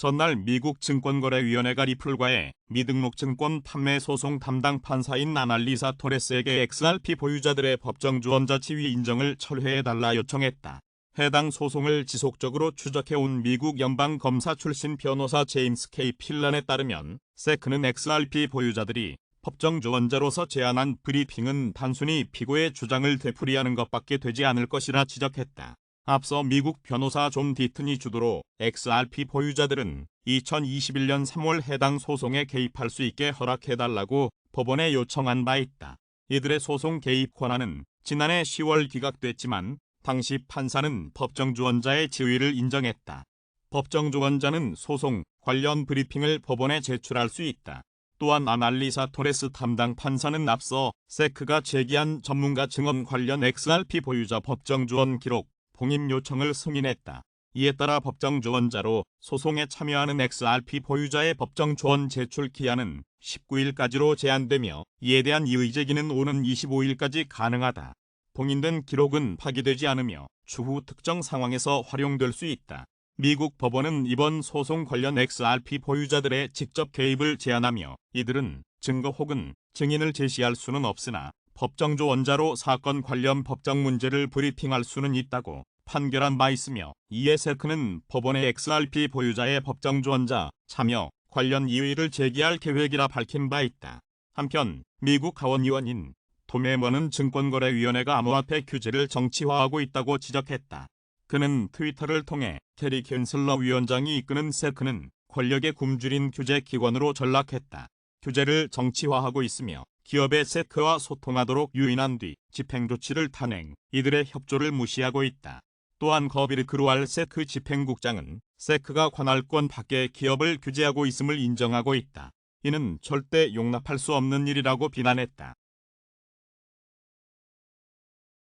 전날 미국 증권거래위원회가 리플과의 미등록 증권 판매 소송 담당 판사인 아날리사 토레스에게 XRP 보유자들의 법정 주원자 지위 인정을 철회해달라 요청했다. 해당 소송을 지속적으로 추적해온 미국 연방검사 출신 변호사 제임스 K. 필란에 따르면 세크는 XRP 보유자들이 법정 주원자로서 제안한 브리핑은 단순히 피고의 주장을 되풀이하는 것밖에 되지 않을 것이라 지적했다. 앞서 미국 변호사 존 디튼이 주도로 XRP 보유자들은 2021년 3월 해당 소송에 개입할 수 있게 허락해달라고 법원에 요청한 바 있다. 이들의 소송 개입 권한은 지난해 10월 기각됐지만 당시 판사는 법정주원자의 지위를 인정했다. 법정주원자는 소송 관련 브리핑을 법원에 제출할 수 있다. 또한 아날리사 토레스 담당 판사는 앞서 세크가 제기한 전문가 증언 관련 XRP 보유자 법정 주원 기록 봉임 요청을 승인했다. 이에 따라 법정 조언자로 소송에 참여하는 XRP 보유자의 법정 조언 제출 기한은 19일까지로 제한되며 이에 대한 이의 제기는 오는 25일까지 가능하다. 봉인된 기록은 파기되지 않으며 추후 특정 상황에서 활용될 수 있다. 미국 법원은 이번 소송 관련 XRP 보유자들의 직접 개입을 제한하며 이들은 증거 혹은 증인을 제시할 수는 없으나 법정조 원자로 사건 관련 법정 문제를 브리핑할 수는 있다고 판결한 바 있으며 이에 세크는 법원의 XRP 보유자의 법정조 원자 참여 관련 이의를 제기할 계획이라 밝힌 바 있다. 한편 미국 하원의원인 도메머는 증권거래위원회가 암호화폐 규제를 정치화하고 있다고 지적했다. 그는 트위터를 통해 캐리 캔슬러 위원장이 이끄는 세크는 권력의 굶주린 규제 기관으로 전락했다. 규제를 정치화하고 있으며 기업의 세크와 소통하도록 유인한 뒤 집행조치를 탄행, 이들의 협조를 무시하고 있다. 또한 거비르 그루알 세크 집행국장은 세크가 관할권 밖의 기업을 규제하고 있음을 인정하고 있다. 이는 절대 용납할 수 없는 일이라고 비난했다.